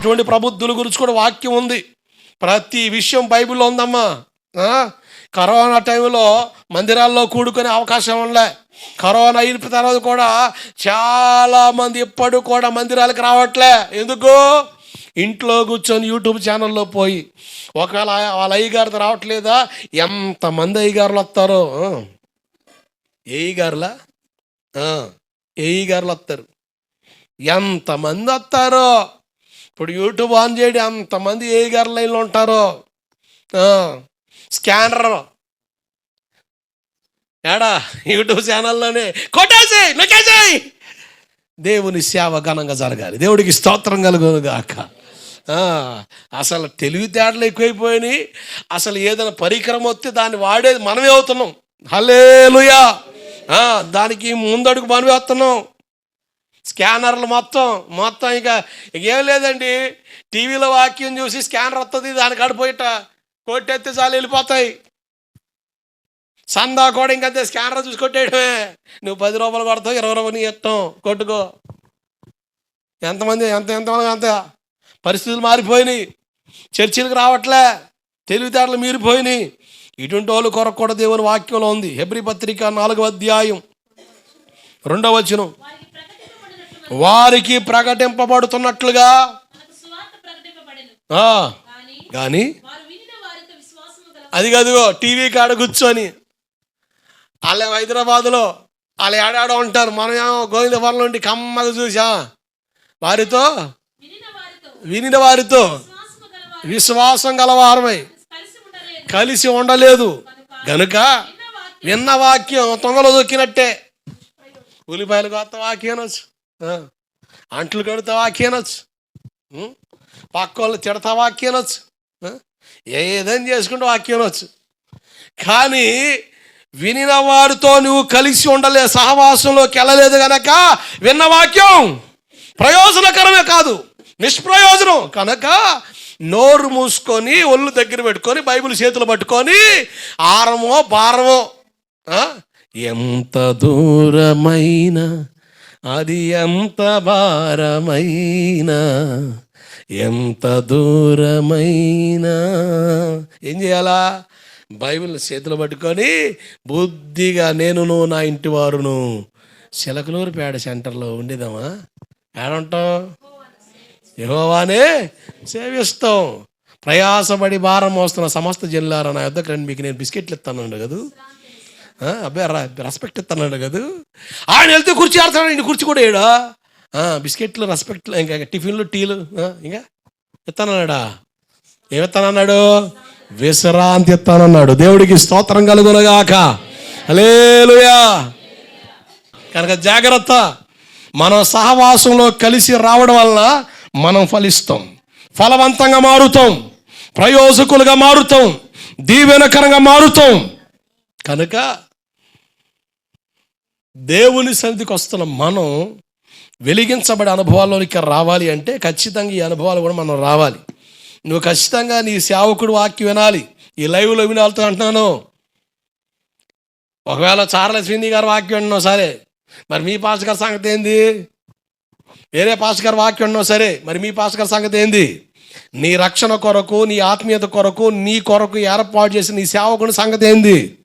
అటువంటి ప్రబుద్ధుల గురించి కూడా వాక్యం ఉంది. ప్రతి విషయం బైబిల్లో ఉందమ్మా. కరోనా టైంలో మందిరాల్లో కూడుకునే అవకాశం ఉండలే కరోనా అయిన తర్వాత కూడా చాలామంది ఎప్పుడు కూడా మందిరాలకు రావట్లే. ఎందుకు? ఇంట్లో కూర్చొని యూట్యూబ్ ఛానల్లో పోయి ఒకవేళ వాళ్ళ అయ్యగారితో రావట్లేదా? ఎంతమంది అయ్యగారులు వస్తారు? ఏయ్యగారులా? ఏయ్యగారులు గారులా వస్తారు. ఎంతమంది వస్తారో? ఇప్పుడు యూట్యూబ్ ఆన్ చేయడం అంతమంది ఏ గారి లైన్లో ఉంటారో? స్కానర్. ఏడా? యూట్యూబ్ ఛానల్లోనే. కొట్టేసేయ్! నొక్కేసేయి! దేవుని సేవ ఘనంగా జరగాలి. దేవుడికి స్తోత్రం కలుగును గాక అసలు తెలివితేటలు ఎక్కువైపోయినాయి. అసలు ఏదైనా పరికరం వస్తే దాన్ని వాడేది మనమే అవుతున్నాం. హలేలుయా దానికి ముందడుగు మనమే వస్తున్నాం. స్కానర్లు మొత్తం మొత్తం ఇక ఏం లేదండి. టీవీలో వాక్యం చూసి స్కానర్ వస్తుంది దానికి అడిపోయిట కొట్టేస్తే చాలు వెళ్ళిపోతాయి. సందా కూడా ఇంకంతే స్కానర్ చూసి కొట్టేయడమే. నువ్వు పది రూపాయలు కొడతావు ఇరవై రూపాయలు నీ ఇష్టం. కొట్టుకో. ఎంతమంది ఎంత ఎంతమంది అంత. పరిస్థితులు మారిపోయినాయి. చర్చిలకు రావట్లే. తెలివితేటలు మీరిపోయినాయి. ఇటువంటి వాళ్ళు కొరకు కూడా దేవుని వాక్యంలో ఉంది. హెబ్రి పత్రిక నాలుగవ అధ్యాయం రెండవ వచనం. వారికి ప్రకటింపబడుతున్నట్లుగా. కానీ అది కదుగో టీవీ కాడ కూర్చొని వాళ్ళే హైదరాబాదులో వాళ్ళు ఏడాడో ఉంటారు. మనం ఏమో గోవిందపురం నుండి కమ్మగా చూసా. వారితో వినిన వారితో విశ్వాసం గలవారమై కలిసి ఉండలేదు. గనుక విన్న వాక్యం తొంగలో దొక్కినట్టే. ఉల్లిపాయలు కొత్త వాక్యం అనొచ్చు. అంట్లు కడితే కేనొచ్చు పక్కోళ్ళు తిడతా వాక్యనొచ్చు ఏదైనా చేసుకుంటే వాక్యం అనొచ్చు కానీ వినిన వారితో నువ్వు కలిసి ఉండలే సహవాసంలోకి వెళ్ళలేదు గనక విన్న వాక్యం ప్రయోజనకరమే కాదు నిష్ప్రయోజనం. కనుక నోరు మూసుకొని ఒళ్ళు దగ్గర పెట్టుకొని బైబిల్ చేతులు పట్టుకొని ఆరమో భారమో ఎంత దూరమైన అది ఎంత భారమైన ఎంత దూరమైనా. ఏం చేయాలా? బైబిల్ చేతులు పట్టుకొని బుద్ధిగా నేనును నా ఇంటి వారును. చిలకలూరుపేట సెంటర్లో ఉండేదామా ఏడంటాం యహోవానే సేవిస్తాం. ప్రయాసపడి భారం మోస్తున్న సమస్త జిల్లారా నా యొద్దకు రండి మీకు నేను బిస్కెట్లు ఇస్తాను కదా? అబ్బాయి రెస్పెక్ట్ ఇస్తున్నాడు కదా? ఆయన వెళ్తే కుర్చీ ఆడుతున్నాడు ఇంక కుర్చీ కూడా ఏడా? బిస్కెట్లు రెస్పెక్ట్లు ఇంకా టిఫిన్లు టీలు ఇంకా ఎత్తానన్నాడా? ఏమెత్తానన్నాడు? విశ్రాంతి ఎత్తానన్నాడు. దేవుడికి స్తోత్రం కలుగునగాక. అలేలుయా కనుక జాగ్రత్త. మనం సహవాసంలో కలిసి రావడం వలన మనం ఫలిస్తాం. ఫలవంతంగా మారుతాం. ప్రయోజకులుగా మారుతాం. దీవెనకరంగా మారుతాం. కనుక దేవుని సన్నిధికి వస్తున్న మనం వెలిగించబడే అనుభవాల్లోనికి రావాలి అంటే ఖచ్చితంగా ఈ అనుభవాలు కూడా మనం రావాలి. నువ్వు ఖచ్చితంగా నీ సేవకుడు వాక్యం వినాలి. ఈ లైవ్లో వినాలతో అంటున్నాను. ఒకవేళ చార్లెస్ వింది గారు వాక్యం విన్నావు సరే మరి మీ పాస్ గారి సంగతి ఏంది? వేరే పాస్ గారు వాక్యం విన్నావు సరే మరి మీ పాస్ గారి సంగతి ఏంది? నీ రక్షణ కొరకు నీ ఆత్మీయత కొరకు నీ కొరకు ఏర్పాటు చేసిన నీ సేవకుని సంగతి ఏంది?